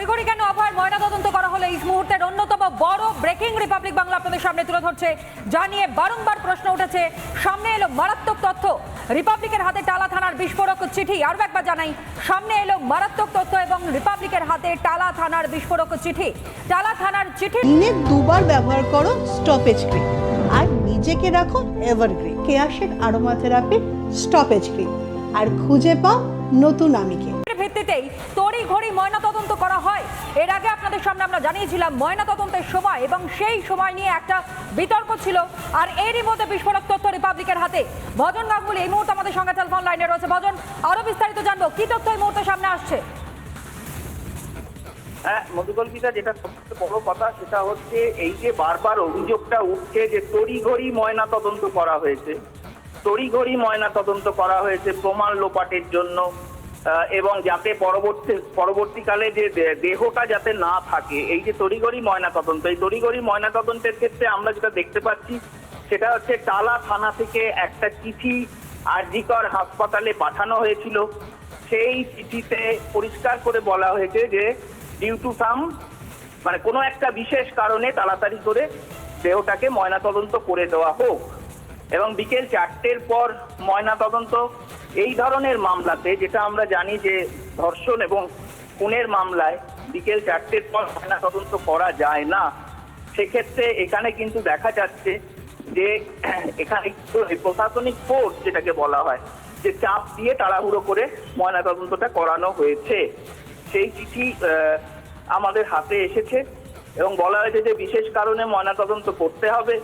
তড়িঘড়ি কেন অভয়ের ময়নাতদন্ত করা হলো? এই মুহূর্তের অন্যতম বড় ব্রেকিং রিপাবলিক বাংলা আপনাদের সামনে তুলে ধরছে যা নিয়ে বারংবার প্রশ্ন উঠেছে। সামনে এলো মারাত্মক তথ্য। রিপাবলিকের হাতে টালা থানার বিস্ফোরক চিঠি। আরও একবার জানাই, সামনে এলো মারাত্মক তথ্য এবং রিপাবলিকের হাতে টালা থানার বিস্ফোরক চিঠি। টালা থানার চিঠি দিনে দুবার ব্যবহার করো স্টপেজ ক্রিম আর নিজেকে রাখো এভারগ্রিন কেয়াশেড আরোমা থেরাপি স্টপেজ ক্রিম আর খুঁজে পাও নতুন আমিকে। ভিত্তিতেই তড়ি ঘড়ি ময়নাতদন্ত করা হয়। এর আগে আপনাদের সামনে আমরা জানিয়েছিলাম, ময়নাতদন্তের সময় এবং সেই সময় নিয়ে একটা বিতর্ক ছিল। আর এরই মধ্যে বিস্ফোরক তথ্য রিপাবলিকের হাতে। ভজন গাঙ্গুলি, এই মুহূর্তে আমাদের সঙ্গে টেলিফোন লাইনে রয়েছে। ভজন, আরও বিস্তারিত জানব। কি তথ্য এই মুহূর্তে সামনে আসছে? হ্যাঁ মধুকল্পিতা যেটা সবচেয়ে বড় কথা, সেটা হচ্ছে এই যে বারবার অভিযোগটা উঠছে যে তড়িঘড়ি ময়না তদন্ত করা হয়েছে। তড়িঘড়ি ময়না তদন্ত করা হয়েছে প্রমাণ লোপাটের জন্য। এবং যাতে পরবর্তী, পরবর্তীকালে যে দেহটা যাতে না থাকে, এই যে তড়িঘড়ি ময়না তদন্ত এই তড়িঘড়ি ময়না তদন্তের ক্ষেত্রে আমরা যেটা দেখতে পাচ্ছি, সেটা হচ্ছে টালা থানা থেকে একটা চিঠি আরজিকর হাসপাতালে পাঠানো হয়েছিল। সেই চিঠিতে পরিষ্কার করে বলা হয়েছে যে ডিউ টু সাম মানে কোনো একটা বিশেষ কারণে তাড়াতাড়ি করে দেহটাকে ময়নাতদন্ত করে দেওয়া হোক। এবং বিকেল চারটের পর ময়নাতদন্ত এই ধরনের মামলাতে যেটা আমরা জানি যে ধর্ষণ এবং খুনের মামলায় বিকেল চারটের পর ময়না তদন্ত করা যায় না, সেক্ষেত্রে এখানে কিন্তু দেখা যাচ্ছে যে এখানে প্রশাসনিক ফোর্স যেটাকে বলা হয়, যে চাপ দিয়ে তাড়াহুড়ো করে ময়নাতদন্তটা করানো হয়েছে। সেই চিঠি আমাদের হাতে এসেছে এবং বলা হয়েছে যে বিশেষ কারণে ময়নাতদন্ত করতে হবে।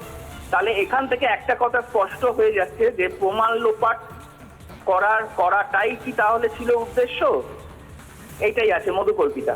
তাহলে এখান থেকে একটা কথা স্পষ্ট হয়ে যাচ্ছে যে প্রমাণ লোপাট করার করাটাই কি তাহলে ছিল উদ্দেশ্য? এইটাই আছে মধুকল্পিতা।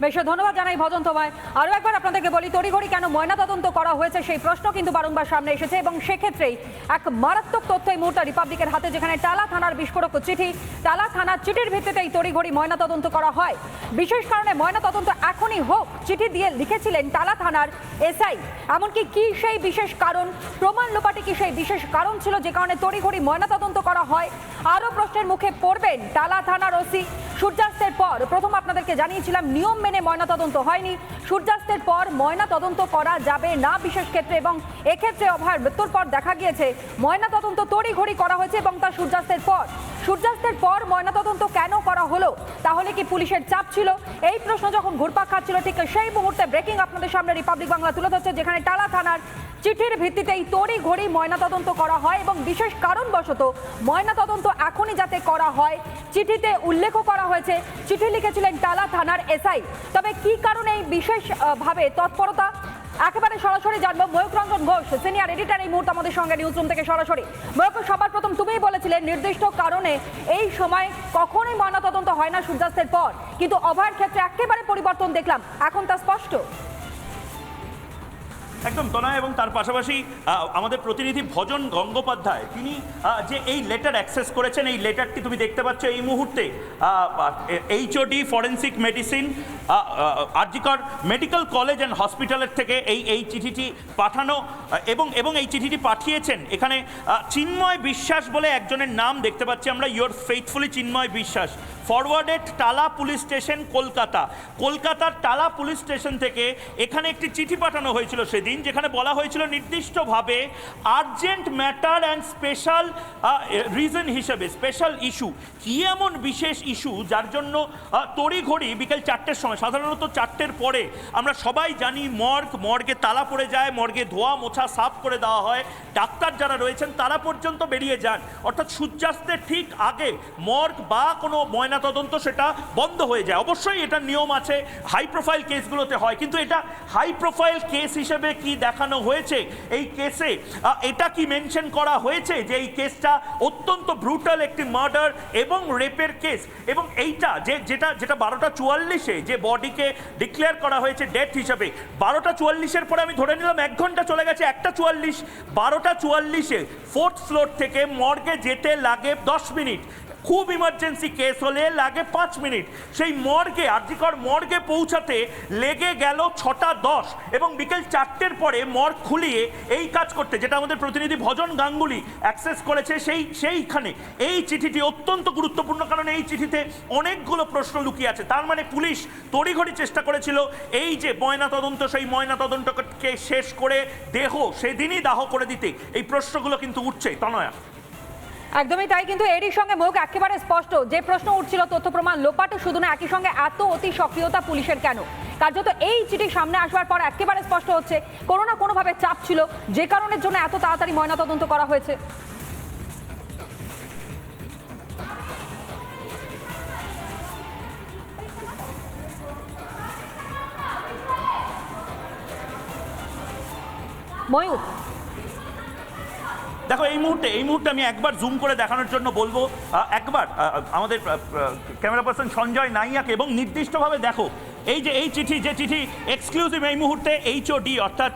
বেশ, ধন্যবাদ জানাই ভজন তোমায় আরও একবার আপনাদেরকে বলি, তড়িঘড়ি কেন ময়নাতদন্ত করা হয়েছে সেই প্রশ্ন কিন্তু বারংবার সামনে এসেছে এবং সেক্ষেত্রেই এক মারাত্মক তথ্য এই মুহূর্তে রিপাবলিকের হাতে, যেখানে টালা থানার বিস্ফোরক চিঠি। টালা থানার চিঠির ভিত্তিতেই তড়িঘড়ি ময়নাতদন্ত করা হয়। বিশেষ কারণে ময়নাতদন্ত এখনই হোক, চিঠি দিয়ে লিখেছিলেন টালা থানার এসআই। এমনকি কি সেই বিশেষ কারণ, প্রমাণ লোপাটে কি সেই বিশেষ কারণ ছিল, যে কারণে তড়িঘড়ি ময়নাতদন্ত করা হয়? আরও প্রশ্নের মুখে পড়বেন টালা থানার ওসি সূর্যাস্তের পর প্রথম আপনাদেরকে জানিয়েছিলাম, নিয়ম মেনে ময়নাতদন্ত হয়নি। সূর্যাস্তের পর ময়নাতদন্ত করা যাবে না বিশেষ ক্ষেত্রে এবং এক্ষেত্রে অভয়ের মৃত্যুর পর দেখা গিয়েছে, ময়নাতদন্ত তড়িঘড়ি করা হয়েছে এবং তার সূর্যাস্তের পর। সূর্যাস্তের পর ময়নাতদন্ত কেন করা হলো? তাহলে কি পুলিশের চাপ ছিল? এই প্রশ্ন যখন ঘুরপাক খাচ্ছিল, ঠিক সেই মুহূর্তে ব্রেকিং আপনাদের সামনে রিপাবলিক বাংলা তুলে ধরছে, যেখানে টালা থানার চিঠির ভিত্তিতেই তড়ি ঘড়ি ময়নাতদন্ত করা হয় এবং বিশেষ কারণবশত ময়নাতদন্ত এখনই যাতে করা হয়, চিঠিতে উল্লেখ করা হয়েছে। চিঠি লিখেছিলেন টালা থানার এসআই। তবে কি কারণে এই বিশেষ ভাবে তৎপরতা? একেবারে সরাসরি জানব ময়ূক রঞ্জন ঘোষ, সিনিয়র এডিটর এই মুহূর্তে আমাদের সঙ্গে নিউজ রুম থেকে সরাসরি। ময়ূক সবার প্রথম তুমিই বলেছিলে নির্দিষ্ট কারণে এই সময় কখনোই ময়নাতদন্ত হয় না সূর্যাস্তের পর। কিন্তু অভয়ের ক্ষেত্রে একেবারে পরিবর্তন দেখলাম, এখন তা স্পষ্ট। একদম তনয় এবং তার পাশাপাশি আমাদের প্রতিনিধি ভজন গঙ্গোপাধ্যায়, তিনি যে এই লেটার অ্যাক্সেস করেছেন, এই লেটারটি তুমি দেখতে পাচ্ছ এই মুহূর্তে HOD forensic medicine RG Kar medical college and হসপিটালের থেকে এই এই চিঠিটি পাঠানো এবং এবং এই চিঠিটি পাঠিয়েছেন। এখানে চিন্ময় বিশ্বাস বলে একজনের নাম দেখতে পাচ্ছি আমরা your faithfully Chinmoy Biswas. Forwarded Tala police station Kolkata. কলকাতার টালা পুলিশ স্টেশন থেকে এখানে একটি চিঠি পাঠানো হয়েছিল সেদিন, যেখানে বলা হয়েছিল নির্দিষ্টভাবে urgent matter and special reason হিসেবে, স্পেশাল ইস্যু। কি এমন বিশেষ ইস্যু যার জন্য তড়িঘড়ি বিকেল চারটের সময়, সাধারণত চারটের পরে আমরা সবাই জানি মর্গ, মর্গে তালা পড়ে যায়, মর্গে ধোয়া মোছা সাফ করে দেওয়া হয়, ডাক্তার যারা রয়েছেন তারা পর্যন্ত বেরিয়ে যান। অর্থাৎ সূর্যাস্তের ঠিক আগে মর্গ বা কোনো ময়নাতদন্ত সেটা বন্ধ হয়ে যায়। অবশ্যই এটা নিয়ম আছে হাই প্রোফাইল কেসগুলোতে হয়, কিন্তু এটা হাই প্রোফাইল কেস হিসেবে কি দেখানো হয়েছে? এই কেসে এটা কি মেনশন করা হয়েছে যে এই কেসটা অত্যন্ত ব্রুটাল একটি মার্ডার এবং রেপের কেস এবং এইটা যে, যেটা যেটা বারোটা চুয়াল্লিশে যে বডিকে ডিক্লেয়ার করা হয়েছে ডেথ হিসাবে, বারোটা চুয়াল্লিশের পরে আমি ধরে নিলাম এক ঘণ্টা চলে গেছে, একটা চুয়াল্লিশ, বারোটা চুয়াল্লিশে ফোর্থ ফ্লোর থেকে মর্গে যেতে লাগে দশ মিনিট। খুব ইমার্জেন্সি কেস হলে লাগে পাঁচ মিনিট। সেই মর্গে, আর্জিকর মর্গে পৌঁছাতে লেগে গেল ছটা দশ এবং বিকেল চারটের পরে মর্গ খুলিয়ে এই কাজ করতে, যেটা আমাদের প্রতিনিধি ভজন গাঙ্গুলি অ্যাক্সেস করেছে সেই, সেইখানে। এই চিঠিটি অত্যন্ত গুরুত্বপূর্ণ, কারণ এই চিঠিতে অনেকগুলো প্রশ্ন লুকিয়ে আছে। তার মানে পুলিশ তড়িঘড়ি চেষ্টা করেছিল, এই যে ময়না তদন্ত সেই ময়না তদন্তকে শেষ করে দেহ, সেদিনই দাহ করে দিতে। এই প্রশ্নগুলো কিন্তু উঠছে, তনয়া। একদমই তাই, কিন্তু এরই সঙ্গে মুখ একেবারে স্পষ্ট। যে প্রশ্ন উঠছিল, তথ্য প্রমাণ লোপাটে, শুধু না একই সঙ্গে এত অতি সক্রিয়তা পুলিশের কেন? কার্যত এই চিঠি সামনে আসবার পর একেবারে স্পষ্ট হচ্ছে, কোনো না কোনোভাবে চাপ ছিল, যে কারণের জন্য এত তাড়াতাড়ি ময়নাতদন্ত করা হয়েছে। ময়ূর দেখো, এই মুহূর্তে এই মুহূর্তে আমি একবার জুম করে দেখানোর জন্য বলব একবার আমাদের ক্যামেরা পার্সন সঞ্জয় নাইয়াকে এবং নির্দিষ্টভাবে দেখো এই যে, এই চিঠি, যে চিঠি এক্সক্লুসিভ এই মুহূর্তে এইচওডি অর্থাৎ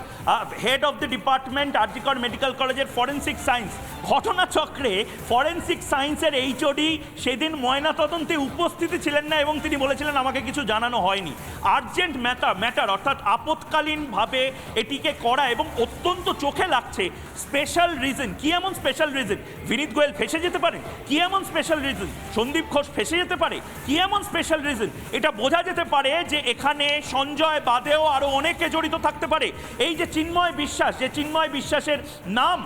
head of the department RG Kar medical কলেজের ফরেন্সিক সায়েন্স ঘটনাচক্রে ফরেন্সিক সায়েন্সের এইচওডি সেদিন ময়নাতদন্তে উপস্থিতি ছিলেন না এবং তিনি বলেছিলেন আমাকে কিছু জানানো হয়নি। আর্জেন্ট ম্যাটার ম্যাটার অর্থাৎ আপৎকালীনভাবে এটিকে করা এবং অত্যন্ত চোখে লাগছে। স্পেশাল রিজন কি এমন স্পেশাল রিজন বিনীত গোয়েল ফেসে যেতে পারে? কি এমন স্পেশাল রিজন সন্দীপ ঘোষ ফেসে যেতে পারে? কি এমন স্পেশাল রিজন এটা বোঝা যেতে পারে যে এখানে সঞ্জয় বাদেও আরও অনেকে জড়িত থাকতে পারে। এই যে চিন্ময় বিশ্বাস, যে চিন্ময় বিশ্বাসের নাম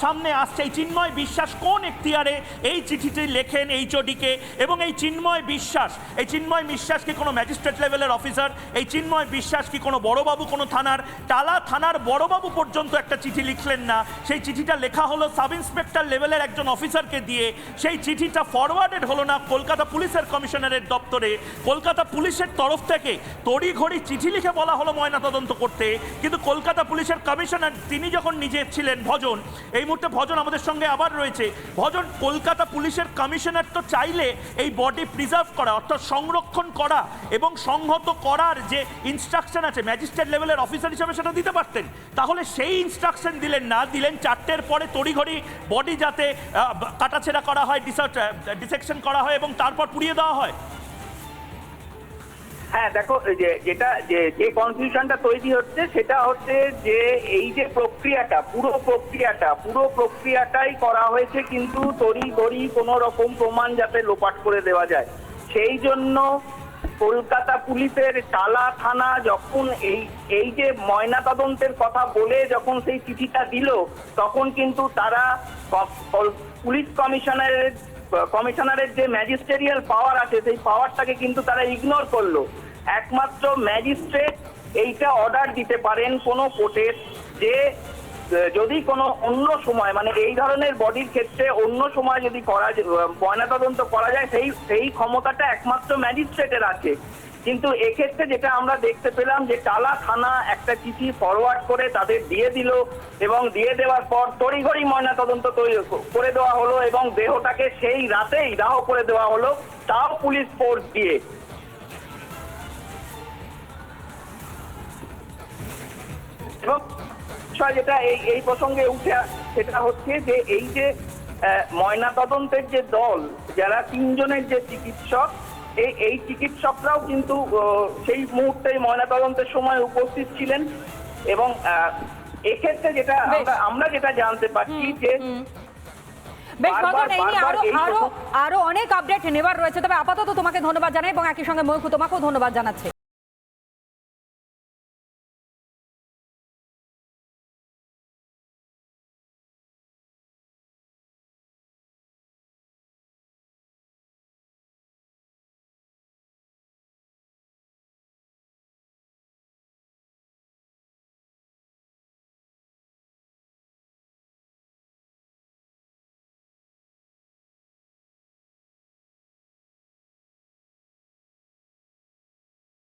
সামনে আসছে। এই চিন্ময় বিশ্বাস কোন এখতিয়ারে এই চিঠিটি লেখেন এইচওডিকে এবং এই চিন্ময় বিশ্বাস, এই চিন্ময় বিশ্বাস কি কোনো ম্যাজিস্ট্রেট লেভেলের অফিসার? এই চিন্ময় বিশ্বাস কি কোনো বড়বাবু, কোনো থানার? টালা থানার বড়বাবু পর্যন্ত একটা চিঠি লিখলেন না। সেই চিঠিটা লেখা হলো সাব ইন্সপেক্টর লেভেলের একজন অফিসারকে দিয়ে। সেই চিঠিটা ফরওয়ার্ডেড হলো না কলকাতা পুলিশের কমিশনারের দপ্তরে। কলকাতা পুলিশের তরফ থেকে তড়িঘড়ি চিঠি লিখে বলা হলো ময়নাতদন্ত করতে। কিন্তু কলকাতা পুলিশের কমিশনার তিনি যখন নিজে ছিলেন ভজন, এই মুহূর্তে ভজন আমাদের সঙ্গে আবার রয়েছে। ভজন, কলকাতা পুলিশের কমিশনার তো চাইলে এই বডি প্রিজার্ভ করা, অর্থাৎ সংরক্ষণ করা এবং সংহত করার যে ইনস্ট্রাকশন আছে ম্যাজিস্ট্রেট লেভেলের অফিসার হিসেবে সেটা দিতে পারতেন। তাহলে সেই ইনস্ট্রাকশন দিলেন না, দিলেন চারটের পরে তড়িঘড়ি বডি যাতে কাটাছেড়া করা হয় ডিসেকশন করা হয় এবং তারপর পুড়িয়ে দেওয়া হয়। হ্যাঁ দেখো যে, যেটা, যে যে কনফিউশনটা তৈরি হচ্ছে, সেটা হচ্ছে যে, এই যে প্রক্রিয়াটা, পুরো প্রক্রিয়াটা, পুরো প্রক্রিয়াটাই করা হয়েছে কিন্তু তড়ি ঘড়ি কোনো রকম প্রমাণ যাতে লোপাট করে দেওয়া যায়। সেই জন্য কলকাতা পুলিশের টালা থানা যখন এই এই যে ময়না তদন্তের কথা বলে যখন সেই চিঠিটা দিল, তখন কিন্তু তারা পুলিশ কমিশনারের কমিশনারের যে ম্যাজিস্টেরিয়াল পাওয়ার আছে, সেই পাওয়ারটাকে কিন্তু তারা ইগনোর করল। একমাত্র ম্যাজিস্ট্রেট এইটা অর্ডার দিতে পারেন কোনো কোর্টের যে যদি কোনো অন্য সময় মানে এই ধরনের বডির ক্ষেত্রে অন্য সময় যদি করা ময়নাতদন্ত করা যায়, সেই সেই ক্ষমতাটা একমাত্র ম্যাজিস্ট্রেটের আছে। কিন্তু এক্ষেত্রে যেটা আমরা দেখতে পেলাম যে টালা থানা একটা চিঠি ফরওয়ার্ড করে তাদের দিয়ে দিল এবং দিয়ে দেওয়ার পর তড়িঘড়ি ময়না তদন্ত তৈরি করে দেওয়া হলো এবং দেহটাকে সেই রাতেই দাহ করে দেওয়া হলো, তাও পুলিশ ফোর্স দিয়ে। এবং বিষয় যেটা এই এই প্রসঙ্গে উঠে সেটা হচ্ছে যে এই যে ময়না তদন্তের যে দল যারা তিনজনের যে চিকিৎসক এই চিকিৎসকরাও কিন্তু সেই মুহূর্তে ময়না তদন্তের সময় উপস্থিত ছিলেন এবং এক্ষেত্রে যেটা আমরা যেটা জানতে পারছি যে বেশ মদন এই নিয়ে আরও আরও আরও অনেক আপডেট নেবার রয়েছে। তবে আপাতত তোমাকে ধন্যবাদ জানাই এবং একই সঙ্গে ময়ূখ তোমাকেও ধন্যবাদ জানাচ্ছে।